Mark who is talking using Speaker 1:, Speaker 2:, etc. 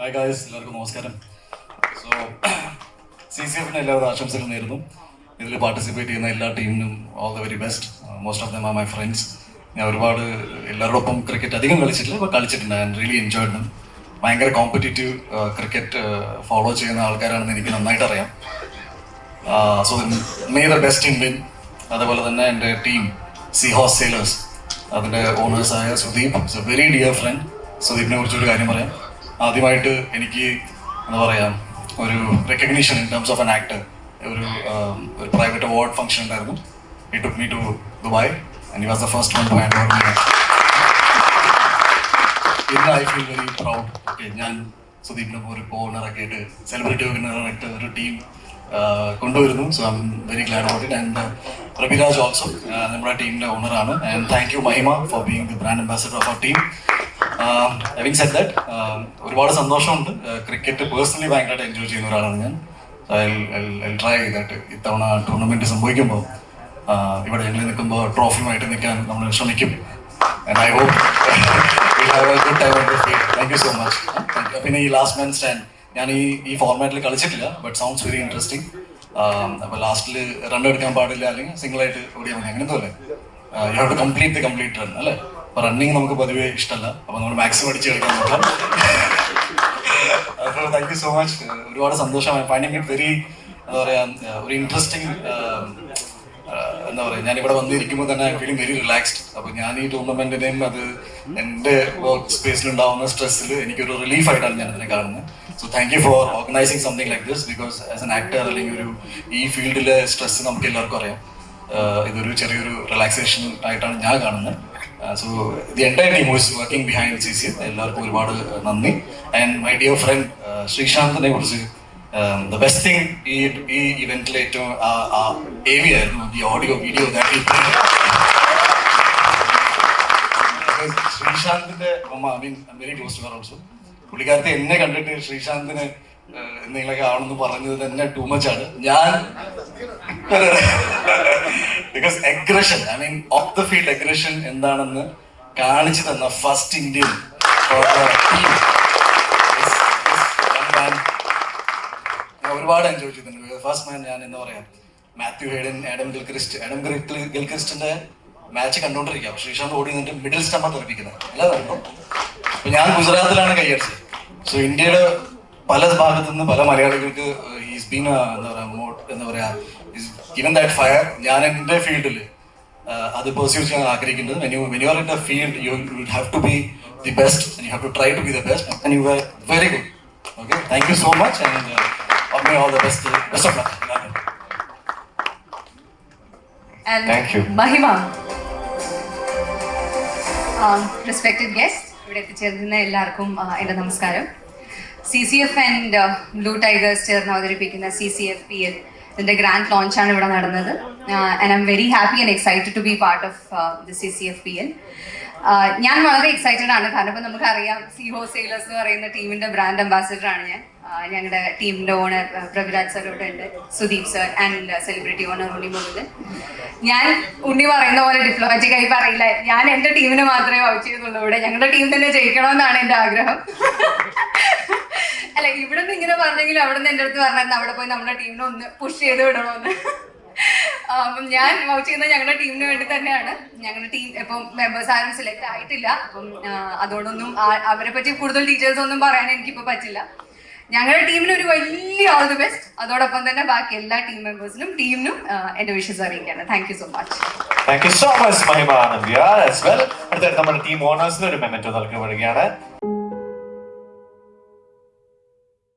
Speaker 1: Hi guys എല്ലാവർക്കും നമസ്കാരം. So C C എഫിന് എല്ലാവരും ആശംസകൾ നേരുന്നു. ഇതിൽ പാർട്ടിസിപ്പേറ്റ് ചെയ്യുന്ന എല്ലാ ടീമിനും all the very best most of them my friends ഞാൻ ഒരുപാട് എല്ലാവരോടൊപ്പം ക്രിക്കറ്റ് അധികം കളിച്ചിട്ടില്ല ഇപ്പോൾ കളിച്ചിട്ടുണ്ട്. ഞാൻ റിയലി എൻജോയ്ഡ് ദം ഭയങ്കര കോമ്പറ്റീറ്റീവ് ക്രിക്കറ്റ് ഫോളോ ചെയ്യുന്ന ആൾക്കാരാണെന്ന് എനിക്ക് നന്നായിട്ട് അറിയാം so may the best in win അതേപോലെ തന്നെ എന്റെ ടീം സി ഹോസ് സെയിലേഴ്സ് അതിന്റെ ഓണേഴ്സായ Sudeep it's a very dear friend സുദീപിനെ കുറിച്ചൊരു കാര്യം പറയാം. ആദ്യമായിട്ട് എനിക്ക് എന്താ പറയാ ഒരു recognition in terms of an actor ഒരു ഒരു പ്രൈവറ്റ് അവാർഡ് ഫംഗ്ഷൻ ഉണ്ടായിരുന്നു. It took me to Dubai and was the first one to I feel very proud ഞാൻ സുദീപിനെ ഒരു ഓണറൊക്കെ ആയിട്ട് സെലിബ്രിറ്റി ഓർഗനറായിട്ട് ഒരു ടീം കൊണ്ടുവരുന്നു. So I'm very glad about it and Rabiraj also നമ്മുടെ ടീമിന്റെ ഓണറാണ് and thank you Mahima for being the brand ambassador of our team having set that ഒരുപാട് സന്തോഷമുണ്ട്. ക്രിക്കറ്റ് പേഴ്സണലി ഭയങ്കരമായിട്ട് എൻജോയ് ചെയ്യുന്ന ഒരാളാണ് ഞാൻ. ട്രൈ ചെയ്തിട്ട് ഇത്തവണ ടൂർണമെന്റ് സംഭവിക്കുമ്പോൾ ഇവിടെ ഞങ്ങൾ നിൽക്കുമ്പോൾ ട്രോഫിയുമായിട്ട് നിൽക്കാൻ നമ്മൾ ശ്രമിക്കും. I thank you so much പിന്നെ ഈ ലാസ്റ്റ് മാൻ സ്റ്റാൻഡ് ഞാൻ ഈ ഈ ഫോർമാറ്റിൽ കളിച്ചിട്ടില്ല ബട്ട് സൗണ്ട്സ് വെരി ഇൻട്രസ്റ്റിംഗ് അപ്പോൾ ലാസ്റ്റിൽ റൺ എടുക്കാൻ പാടില്ല അല്ലെങ്കിൽ സിംഗിൾ ആയിട്ട് ഓടിയാൽ മതി. അങ്ങനെന്തോ അല്ലേ you have to complete the complete run അല്ലേ? അപ്പോൾ റണ്ണിങ് നമുക്ക് പൊതുവേ ഇഷ്ടമല്ല അപ്പൊ നമ്മൾ മാക്സിമം അടിച്ച് കളിക്കാൻ നോക്കാം. അപ്പോൾ താങ്ക് യു സോ മച്ച് ഒരുപാട് സന്തോഷമായി പണി വെരി എന്താ പറയാ ഒരു ഇൻട്രസ്റ്റിംഗ് എന്താ പറയുക ഞാൻ ഇവിടെ വന്നിരിക്കുമ്പോൾ തന്നെ ഫീലിംഗ് വെരി റിലാക്സ്ഡ് അപ്പോൾ ഞാൻ ഈ ടൂർണമെന്റിനെയും അത് എന്റെ വർക്ക് സ്പേസിൽ ഉണ്ടാവുന്ന സ്ട്രെസ്സിൽ എനിക്കൊരു റിലീഫ് ആയിട്ടാണ് ഞാൻ അതിനെ കാണുന്നത്. So thank you for organising something like this because as an actor അല്ലെങ്കിൽ ഒരു ഈ ഫീൽഡിലെ സ്ട്രെസ് നമുക്ക് എല്ലാവർക്കും അറിയാം. ഇതൊരു ചെറിയൊരു റിലാക്സേഷൻ ആയിട്ടാണ് ഞാൻ കാണുന്നത്. So the entire team is working behind C C എല്ലാവർക്കും ഒരുപാട് നന്ദി. ആൻഡ് മൈ ഡിയർ ഫ്രണ്ട് ശ്രീശാന്തിനെ കുറിച്ച് ദ ബെസ്റ്റ് തിങ് ഈ ഈ ഇവന്റിൽ ഏറ്റവും ആയിരുന്നു ഈ ഓഡിയോ വീഡിയോ ശ്രീശാന്തിന്റെ അമ്മ I mean very close to her also പുള്ളിക്കാരത്തെ എന്നെ കണ്ടിട്ട് ശ്രീശാന്തിന് എന്തെങ്കിലുമൊക്കെ ആണെന്ന് പറഞ്ഞത് തന്നെ ടൂ മച്ച് ആണ്. ഞാൻ because aggression I mean of the field aggression എന്താണെന്ന് കാണിച്ചു തന്ന ഫസ്റ്റ് ഇന്ത്യൻ ഒരുപാട് എൻജോയ് ചെയ്തിട്ടുണ്ട്. ഫസ്റ്റ് മാൻ ഞാൻ എന്താ പറയാ Matthew Hayden Adam Gilchrist Adam Gill- ഗിൽക്രിസ്റ്റിന്റെ മാച്ച് കണ്ടുകൊണ്ടിരിക്കാം ശ്രീശാന്ത് ഓടി നിന്നിട്ട് മിഡിൽ സ്റ്റമ്പ തെറിപ്പിക്കുന്നത്. അല്ല അപ്പൊ ഞാൻ ഗുജറാത്തിലാണ് കൈയടിച്ചത്. സോ ഇന്ത്യയുടെ പല ഭാഗത്തു നിന്ന് പല മലയാളികൾക്ക് ബീൻ എന്താ പറയാ more എന്താ പറയാ ഗിവൻ ദാറ്റ് ഫയർ ഞാൻ എന്റെ ഫീൽഡിൽ അത് പെർസ്യൂ ചെയ്യാൻ ആഗ്രഹിക്കുന്നത് when you when you are in the field you have to be the best you have to try to be the best and you are very good okay thank you so much and all all the best best of luck
Speaker 2: And
Speaker 3: Thank you.
Speaker 2: Mahima. Respected guest ഇവിടെ എത്തിച്ചേർന്ന എല്ലാവർക്കും എന്റെ എന്റെ നമസ്കാരം C C F and Blue Tigers ചേർന്ന് അവതരിപ്പിക്കുന്ന C C F P L ഇതിന്റെ grand ലോഞ്ചാണ് ഇവിടെ നടന്നത്. And I'm very happy and excited to be part of the C C F P L ഞാൻ വളരെ എക്സൈറ്റഡ് ആണ്. കാരണം ഇപ്പം നമുക്കറിയാം സി ഹോ സെയിലേഴ്സ് എന്ന് പറയുന്ന ടീമിന്റെ ബ്രാൻഡ് അംബാസിഡർ ആണ് ഞാൻ. ഞങ്ങളുടെ ടീമിന്റെ ഓണർ പ്രഭുരാജ് സർ ഇവിടെ ഉണ്ട് Sudeep sir and celebrity owner Unni മുകളിൽ ഞാൻ ഉണ്ണി പറയുന്ന പോലെ ഡിപ്ലോമാറ്റിക് ആയി പറയില്ല. ഞാൻ എന്റെ ടീമിന് മാത്രമേ വൗച്ച് ചെയ്തുള്ളൂ. ഇവിടെ ഞങ്ങളുടെ ടീം തന്നെ ജയിക്കണമെന്നാണ് എന്റെ ആഗ്രഹം. അല്ല ഇവിടെ നിന്ന് ഇങ്ങനെ പറഞ്ഞെങ്കിൽ അവിടെ നിന്ന് എന്റെ അടുത്ത് പറഞ്ഞായിരുന്നു അവിടെ പോയി നമ്മുടെ ടീമിനെ ഒന്ന് പുഷ് ചെയ്ത് വിടണമെന്ന് അപ്പം ഞാൻ വൗച്ച് ചെയ്യുന്നത് ഞങ്ങളുടെ ടീമിന് വേണ്ടി തന്നെയാണ്. ഞങ്ങളുടെ ടീം ഇപ്പം മെമ്പേഴ്സ് ആരും സെലക്ട് ആയിട്ടില്ല. അപ്പം അതോടൊന്നും അവരെ പറ്റി കൂടുതൽ ഡീറ്റെയിൽസ് ഒന്നും പറയാൻ എനിക്കിപ്പോൾ പറ്റില്ല. ഞങ്ങളുടെ ടീമിന് ഒരു വലിയ ഓൾ ദി ബെസ്റ്റ് അതോടൊപ്പം തന്നെ ബാക്കി എല്ലാ ടീം മെമ്പേഴ്സിനും ടീമിനും എന്റെ വിഷസ് അറിയിക്കുകയാണ്. Thank you so much
Speaker 3: thank you so much Mahima as well അടുത്ത നമ്മുടെ ടീം ഓണേഴ്സിന് ഒരു മെമ്മറ്റോ നൽകപ്പെടുകയാണ്.